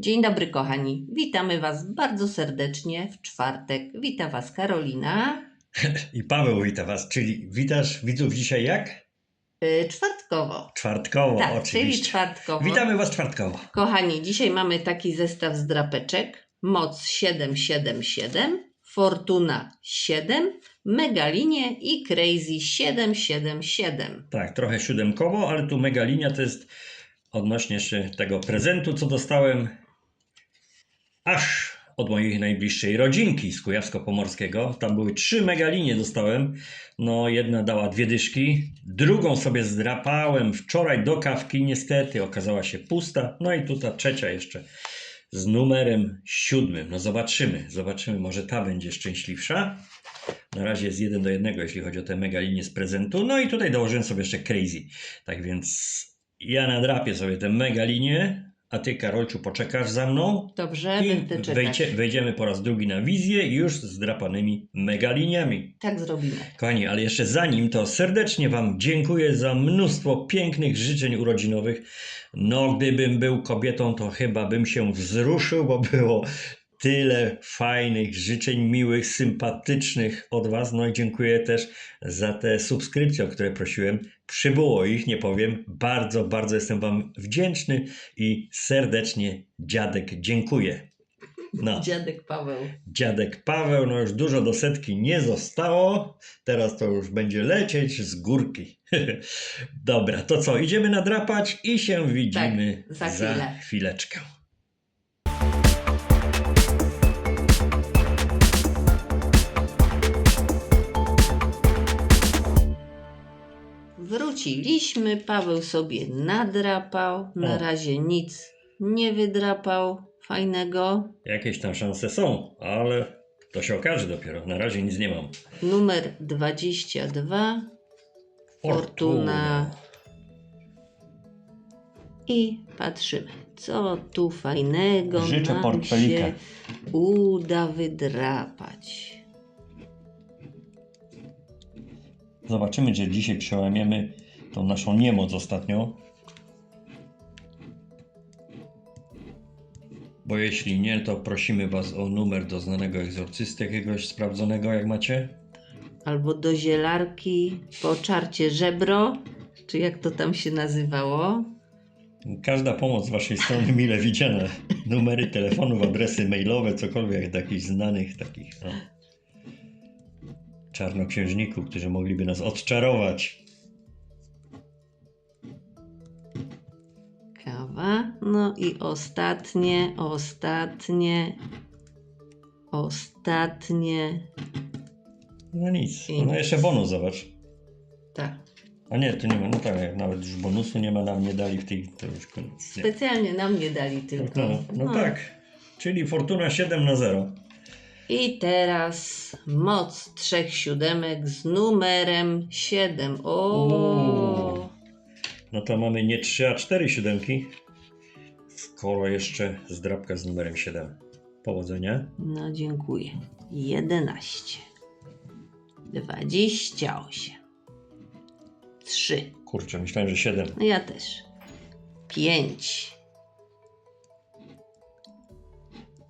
Dzień dobry, kochani. Witamy Was bardzo serdecznie w czwartek. Wita Was Karolina. I Paweł wita Was, czyli witasz widzów dzisiaj jak? Yy, czwartkowo. Czwartkowo, tak, czyli oczywiście. czwartkowo. Witamy Was czwartkowo. Kochani, dzisiaj mamy taki zestaw z drapeczek. Moc 777, Fortuna 7, Megalinie i Crazy 777. Tak, trochę siódemkowo, ale tu mega linia to jest odnośnie jeszcze tego prezentu, co dostałem aż od mojej najbliższej rodzinki z Kujawsko-Pomorskiego. Tam były trzy megalinie dostałem. No, jedna dała dwie dyszki, drugą sobie zdrapałem wczoraj do kawki, niestety okazała się pusta. No i tu ta trzecia jeszcze z numerem siódmym. No zobaczymy, zobaczymy, może ta będzie szczęśliwsza. Na razie jest jeden do jednego, jeśli chodzi o te megalinie z prezentu. No i tutaj dołożyłem sobie jeszcze crazy. Tak więc ja nadrapię sobie te megalinie, a ty Karolciu poczekasz za mną Dobrze, i będę czekać. wejdzie, wejdziemy po raz drugi na wizję już z drapanymi megaliniami. Tak zrobimy. Kochani, ale jeszcze zanim to serdecznie Wam dziękuję za mnóstwo pięknych życzeń urodzinowych. No, gdybym był kobietą, to chyba bym się wzruszył, bo było tyle fajnych życzeń, miłych, sympatycznych od Was. No i dziękuję też za te subskrypcje, o które prosiłem. Przybyło ich, nie powiem. Bardzo, bardzo jestem Wam wdzięczny i serdecznie dziadek dziękuję. No. Dziadek Paweł. Dziadek Paweł, no już dużo do setki nie zostało. Teraz to już będzie lecieć z górki. Dobra, to co? Idziemy nadrapać i się widzimy Tak, za chwilę. chwileczkę. Wróciliśmy, Paweł sobie nadrapał, na O. razie nic nie wydrapał fajnego. Jakieś tam szanse są, ale to się okaże dopiero. Na razie nic nie mam. Numer 22, Fortuna. I patrzymy, co tu fajnego Życzę nam portfelika. się uda wydrapać. Zobaczymy, czy dzisiaj przełamiemy tą naszą niemoc ostatnią. Bo jeśli nie, to prosimy Was o numer do znanego egzorcysty jakiegoś sprawdzonego, jak macie. Albo do zielarki po czarcie żebro, czy jak to tam się nazywało. Każda pomoc z Waszej strony mile widziana. Numery telefonów, adresy mailowe, cokolwiek takich znanych, takich no, czarnoksiężników, którzy mogliby nas odczarować. Kawa. No i ostatnie, ostatnie, ostatnie. No nic. I No nic. jeszcze bonus, zobacz. Tak. A nie, tu nie ma, no tak, nawet już bonusu nie ma, nam nie dali w tej, to już koniec. Nie. Specjalnie nam nie dali No, tylko. no, no tak. Czyli Fortuna 7 na 0. I teraz moc trzech siódemek z numerem 7. O! Uuu. No to mamy nie 3, a 4 siódemki. Skoro jeszcze zdrabka z numerem 7. Powodzenia. No dziękuję. 11. 28. 3. Kurczę, myślałem, że 7. No ja też. 5.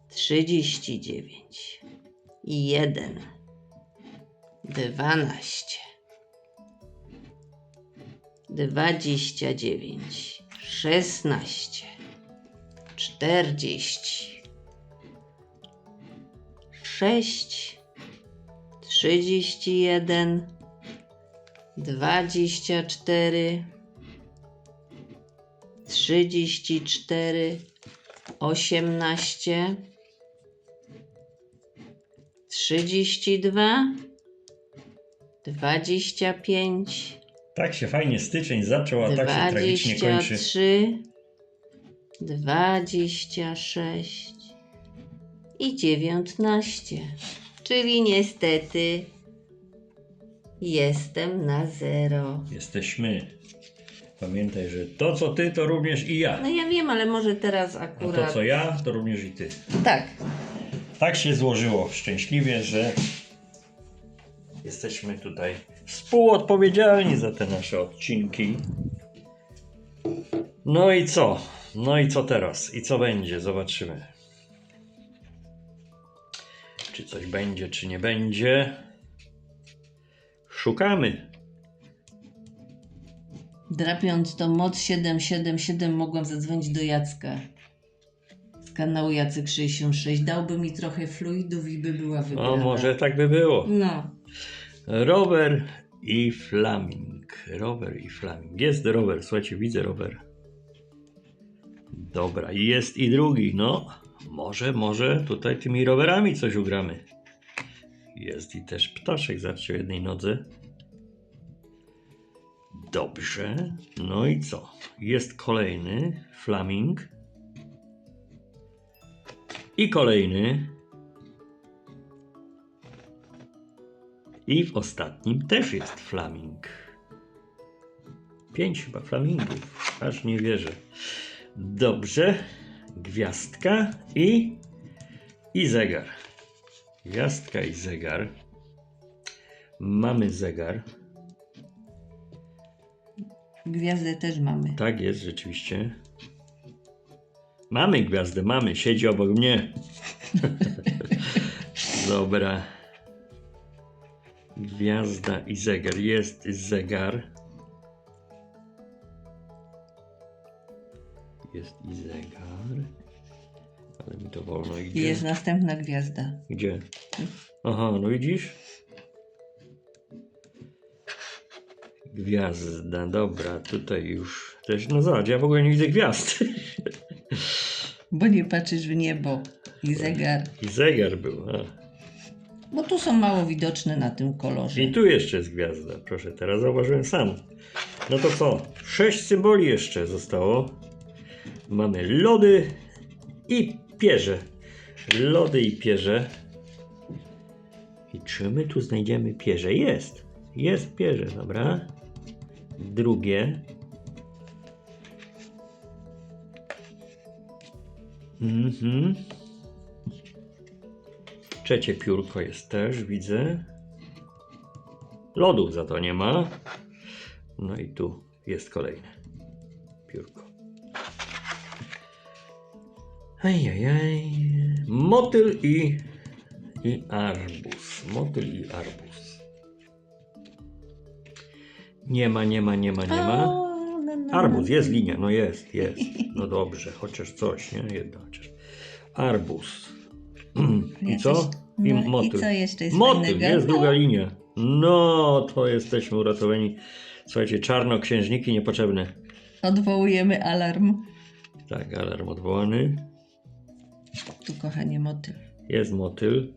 39. 1. 12. 29. 16. 40. 6. 31. 24. 34, 18, 32, 25, Tak się fajnie styczeń zaczął, a tak się tragicznie kończy. 23, 26 i 19. Czyli niestety jestem na zero. Jesteśmy. Pamiętaj, że to co ty, to również i ja. No ja wiem, ale może teraz A akurat. to co ja, to również i ty. Tak. Tak się złożyło szczęśliwie, że jesteśmy tutaj współodpowiedzialni za te nasze odcinki. No i co? No i co teraz? I co będzie? Zobaczymy. Czy coś będzie, czy nie będzie. Szukamy. Drapiąc to mod 777 mogłam zadzwonić do Jacka kanału Jacek 66. Dałby mi trochę fluidów i by była wygrana. O, może tak by było. No. Rower i Flaming. Rower i Flaming. Jest rower, słuchajcie, widzę rower. Dobra, i jest i drugi. No, może, może tutaj tymi rowerami coś ugramy. Jest i też ptaszek, zobaczcie, o jednej nodze. Dobrze. No i co? Jest kolejny Flaming. I kolejny I w ostatnim też jest flaming. Pięć chyba flamingów. Aż nie wierzę. Dobrze. Gwiazdka i, i zegar. Gwiazdka i zegar. Mamy zegar. Gwiazdę też mamy. Tak jest, rzeczywiście. Mamy gwiazdę, mamy. Siedzi obok mnie. Dobra. Gwiazda i zegar. Jest zegar. Jest i zegar. Ale mi to wolno I idzie. jest następna gwiazda. Gdzie? Aha, no widzisz? Gwiazda, dobra, tutaj już też, no zobacz, ja w ogóle nie widzę gwiazd. Bo nie patrzysz w niebo. I zegar. I zegar był, a. Bo tu są mało widoczne na tym kolorze. I tu jeszcze jest gwiazda, proszę, teraz zauważyłem sam. No to co? Sześć symboli jeszcze zostało. Mamy lody i pierze. Lody i pierze. I czy my tu znajdziemy pierze? Jest. Jest pierze, dobra. Drugie. Mhm. Trzecie piórko jest też, widzę. Lodów za to nie ma. No i tu jest kolejne piórko. Ajajaj. Motyl i, i arbuz. Motyl i arbuz. Nie ma, nie ma, nie ma, nie ma. Arbuz, jest linia, no jest, jest. No dobrze, chociaż coś, nie? Jedna chociaż. Arbuz. I co? I no, motyl. I co jeszcze jest Motyl, fajnego? jest druga linia. No, to jesteśmy uratowani. Słuchajcie, czarnoksiężniki niepotrzebne. Odwołujemy alarm. Tak, alarm odwołany. Tu kochanie motyl. Jest motyl.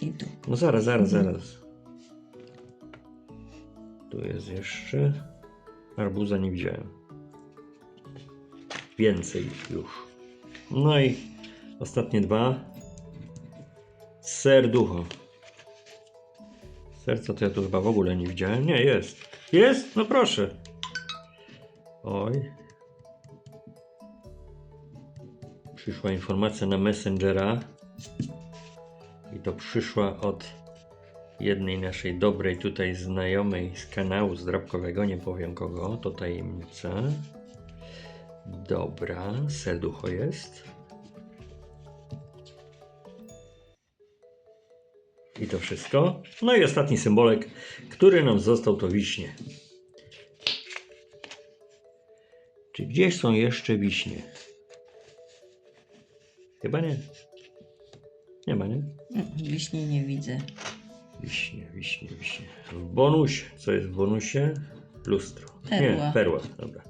I tu. No zaraz, zaraz, zaraz. Tu jest jeszcze. Arbuza nie widziałem. Więcej już. No i ostatnie dwa. Serducho. Serca to ja tu chyba w ogóle nie widziałem. Nie, jest. Jest? No proszę. Oj. Przyszła informacja na Messengera. I to przyszła od jednej naszej dobrej tutaj znajomej z kanału zdrabkowego, nie powiem kogo, to tajemnica. Dobra, serducho jest. I to wszystko. No i ostatni symbolek, który nam został, to wiśnie. Czy gdzieś są jeszcze wiśnie? Chyba nie. Nie ma, nie? Mm, Wiśni nie widzę. Wiśnie, wiśnie, wiśnie. W bonusie. Co jest w bonusie? Lustro. Perła. Nie, perła, dobra.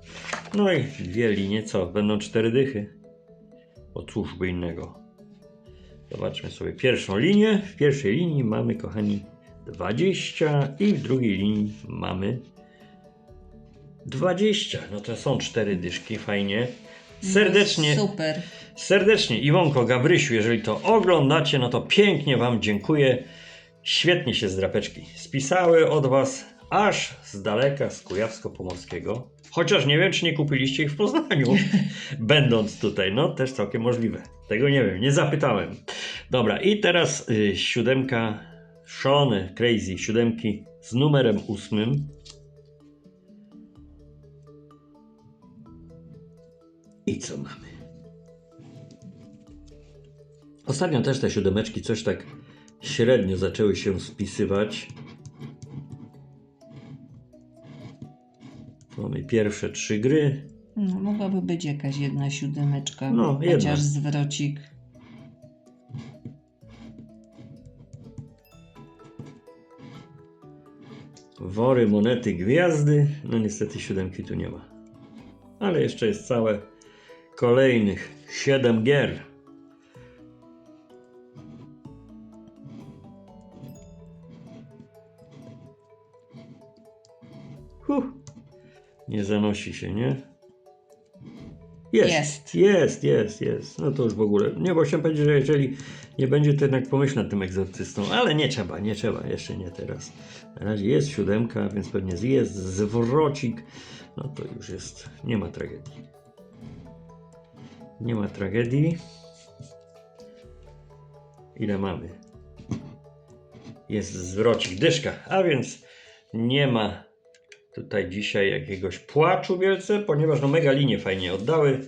No i dwie linie, co? Będą cztery dychy. Bo cóż by innego. Zobaczmy sobie pierwszą linię. W pierwszej linii mamy, kochani, 20 i w drugiej linii mamy 20. No to są cztery dyszki, fajnie. Serdecznie. No, super. Serdecznie Iwonko, Gabrysiu, jeżeli to oglądacie, no to pięknie Wam dziękuję. Świetnie się z drapeczki spisały od Was, aż z daleka, z Kujawsko-Pomorskiego. Chociaż nie wiem, czy nie kupiliście ich w Poznaniu, będąc tutaj. No, też całkiem możliwe. Tego nie wiem, nie zapytałem. Dobra, i teraz y, siódemka, szalone, crazy, siódemki z numerem ósmym. I co mamy? Ostatnio też te siódemeczki coś tak średnio zaczęły się spisywać. Mamy pierwsze trzy gry. No, mogłaby być jakaś jedna siódemeczka, No, chociaż jedna. zwrocik. Wory, monety, gwiazdy. No niestety siódemki tu nie ma. Ale jeszcze jest całe kolejnych siedem gier. Nie zanosi się, nie? Jest. Jest. Jest, jest, jest. No to już w ogóle. Nie, bo chciałem powiedzieć, że jeżeli nie będzie, to jednak pomyśl nad tym egzorcystą. Ale nie trzeba, nie trzeba, jeszcze nie teraz. Na razie jest siódemka, więc pewnie jest zwrocik. No to już jest. Nie ma tragedii. Nie ma tragedii. Ile mamy? Jest zwrocik, dyszka, a więc nie ma tutaj dzisiaj jakiegoś płaczu wielce, ponieważ no mega linie fajnie oddały.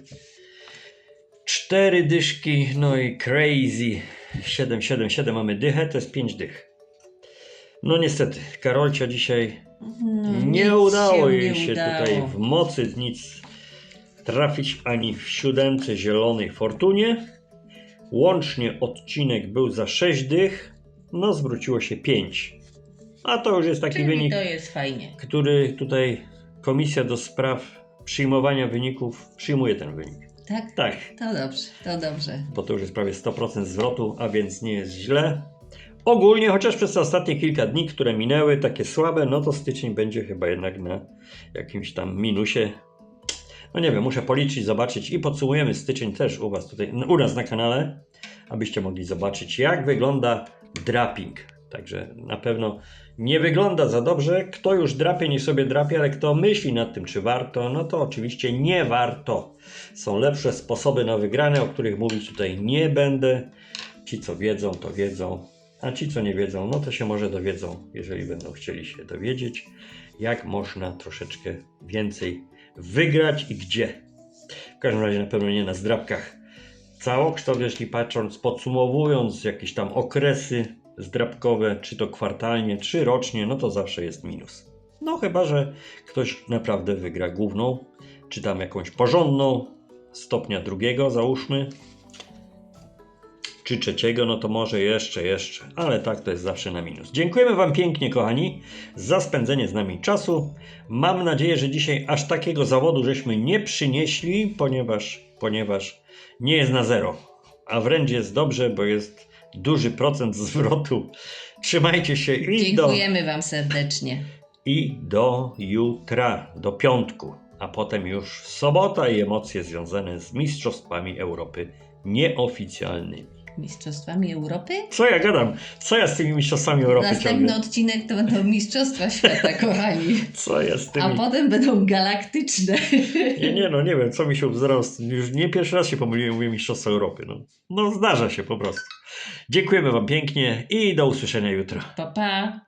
Cztery dyszki, no i crazy 777 mamy dychę, to jest 5 dych. No niestety, Karolcia dzisiaj No, nie udało jej nie się udało. tutaj w mocy nic trafić ani w siódemce zielonej fortunie. Łącznie odcinek był za 6 dych, no zwróciło się 5. A to już jest taki Czyli wynik to jest fajnie. który tutaj komisja do spraw przyjmowania wyników przyjmuje ten wynik. Tak? Tak, To dobrze, to dobrze. bo to już jest prawie 100% zwrotu, a więc nie jest źle. Ogólnie, chociaż przez te ostatnie kilka dni, które minęły, takie słabe, no to styczeń będzie chyba jednak na jakimś tam minusie. No nie wiem, muszę policzyć, zobaczyć i podsumujemy styczeń też u Was tutaj, u nas na kanale, abyście mogli zobaczyć, jak wygląda draping. Także na pewno nie wygląda za dobrze. Kto już drapie, niech sobie drapie, ale kto myśli nad tym, czy warto, no to oczywiście nie warto. Są lepsze sposoby na wygrane, o których mówić tutaj nie będę. Ci, co wiedzą, to wiedzą, a ci, co nie wiedzą, no to się może dowiedzą, jeżeli będą chcieli się dowiedzieć, jak można troszeczkę więcej wygrać i gdzie. W każdym razie na pewno nie na zdrabkach. Całokształt, jeśli patrząc, podsumowując jakieś tam okresy zdrabkowe, czy to kwartalnie, czy rocznie, no to zawsze jest minus. No chyba, że ktoś naprawdę wygra główną, czy tam jakąś porządną, stopnia drugiego załóżmy, czy trzeciego, no to może jeszcze, jeszcze, ale tak to jest zawsze na minus. Dziękujemy Wam pięknie, kochani, za spędzenie z nami czasu. Mam nadzieję, że dzisiaj aż takiego zawodu żeśmy nie przynieśli, ponieważ, ponieważ nie jest na zero, a wręcz jest dobrze, bo jest duży procent zwrotu. Trzymajcie się i do, Dziękujemy Wam serdecznie. i do jutra, do piątku, a potem już sobota i emocje związane z Mistrzostwami Europy nieoficjalnymi. Mistrzostwami Europy? Co ja gadam? Co ja z tymi mistrzostwami Europy Następny ciągnę? odcinek to będą Mistrzostwa Świata, kochani. Co ja z tymi... A potem będą galaktyczne. Nie, nie, no nie wiem, co mi się obzerało. Już nie pierwszy raz się pomyliłem, mówię Mistrzostwa Europy. No. no zdarza się po prostu. Dziękujemy Wam pięknie i do usłyszenia jutro. Pa, pa.